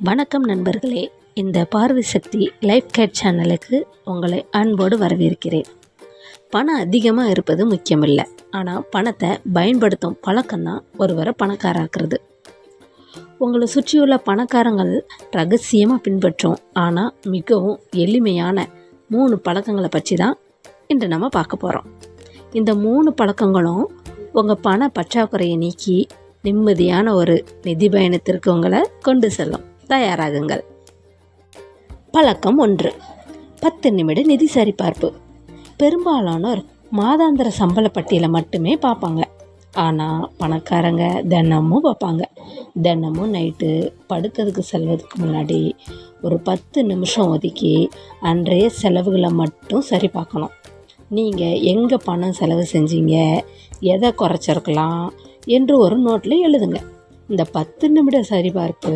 வணக்கம் நண்பர்களே. இந்த பார்வை சக்தி லைஃப் கேட் சேனலுக்கு உங்களை அன்போடு வரவேற்கிறேன். பணம் அதிகமாக இருப்பது முக்கியமில்லை. ஆனால் பணத்தை பயன்படுத்தும் பழக்கம்தான் ஒருவரை பணக்காராக்குறது. உங்களை சுற்றியுள்ள பணக்காரங்கள் ரகசியமாக பின்பற்றும். ஆனால் மிகவும் எளிமையான மூணு பழக்கங்களை பற்றி தான் இன்று நம்ம பார்க்க போகிறோம் இந்த மூணு பழக்கங்களும் உங்கள் பண பற்றாக்குறையை நீக்கி நிம்மதியான ஒரு நிதி பயணத்திற்கு உங்களை கொண்டு செல்லும். தயாராகுங்கள். பழக்கம் ஒன்று. பத்து நிமிட நிதி சரிபார்ப்பு. பெரும்பாலானோர் மாதாந்திர சம்பள பட்டியலை மட்டுமே பார்ப்பாங்க. ஆனால் பணக்காரங்க தினமும் பார்ப்பாங்க. தினமும் நைட்டு படுக்கிறதுக்கு செல்வதுக்கு முன்னாடி ஒரு பத்து நிமிஷம் ஒதுக்கி அன்றைய செலவுகளை மட்டும் சரி பார்க்கணும். நீங்கள் எங்கே பணம் செலவு செஞ்சீங்க? எதை குறைச்சிருக்கலாம்? என்று ஒரு நோட்டில் எழுதுங்க. இந்த பத்து நிமிட சரிபார்ப்பு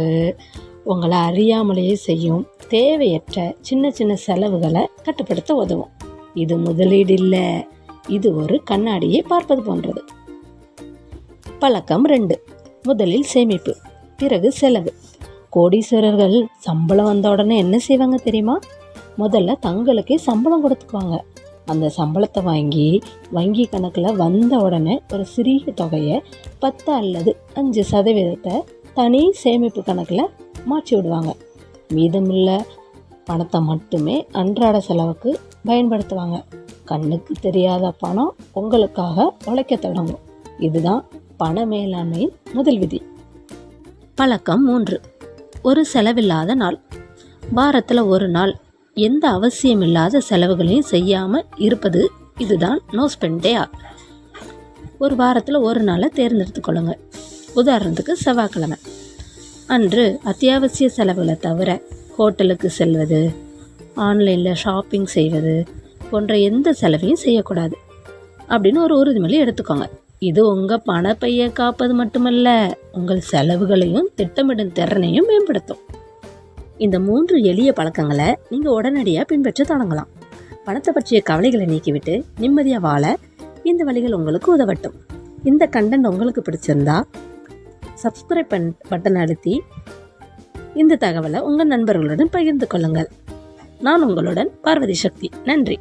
உங்களை அறியாமலேயே செய்யும் தேவையற்ற சின்ன சின்ன செலவுகளை கட்டுப்படுத்த உதவும். இது முதலீடு இல்லை. இது ஒரு கண்ணாடியை பார்ப்பது போன்றது. பழக்கம் ரெண்டு. முதலில் சேமிப்பு பிறகு செலவு. கோடீஸ்வரர்கள் சம்பளம் வந்த உடனே என்ன செய்வாங்க தெரியுமா? முதல்ல தங்களுக்கே சம்பளம் கொடுத்துக்குவாங்க. அந்த சம்பளத்தை வாங்கி வங்கி கணக்கில் வந்த உடனே ஒரு சிறிய தொகையை பத்து அல்லது அஞ்சு சதவீதத்தை தனி சேமிப்பு கணக்கில் மாற்றி விடுவாங்க. மீதமுள்ள பணத்தை மட்டுமே அன்றாட செலவுக்கு பயன்படுத்துவாங்க. கண்ணுக்கு தெரியாத பணம் உங்களுக்காக உழைக்க தொடங்கும். இதுதான் பண மேலாண்மையின் முதல் விதி. பழக்கம் மூன்று. ஒரு செலவில்லாத நாள். வாரத்தில் ஒரு நாள். எந்த அவசியமில்லாத செலவுகளையும் செய்யாமல் இருப்பது இதுதான் நோ ஸ்பெண்ட் டே ஒரு வாரத்தில் ஒரு நாளை தேர்ந்தெடுத்துக்கொள்ளுங்க உதாரணத்துக்கு செவ்வாய்க்கிழமை. அன்று அத்தியாவசிய செலவுகளை தவிர ஹோட்டலுக்கு செல்வது ஆன்லைனில் ஷாப்பிங் செய்வது போன்ற எந்த செலவையும் செய்யக்கூடாது. அப்படின்னு ஒரு உறுதிமொழி எடுத்துக்கோங்க. இது உங்கள் பணப்பையை காப்பது மட்டுமல்ல உங்கள் செலவுகளையும் திட்டமிடும் திறனையும் மேம்படுத்தும். இந்த மூன்று எளிய பழக்கங்களை நீங்கள் உடனடியாக பின்பற்ற தொடங்கலாம். பணத்தை பற்றிய கவலைகளை நீக்கிவிட்டு நிம்மதியாக வாழ இந்த வழிகள் உங்களுக்கு உதவட்டும். இந்த கண்டென்ட் உங்களுக்கு பிடிச்சிருந்தா சப்ஸ்கிரைப் பண் பட்டன் அழுத்தி இந்த தகவலை உங்கள் நண்பர்களுடன் பகிர்ந்து கொள்ளுங்கள். நான் உங்களுடன் பார்வதி சக்தி. நன்றி.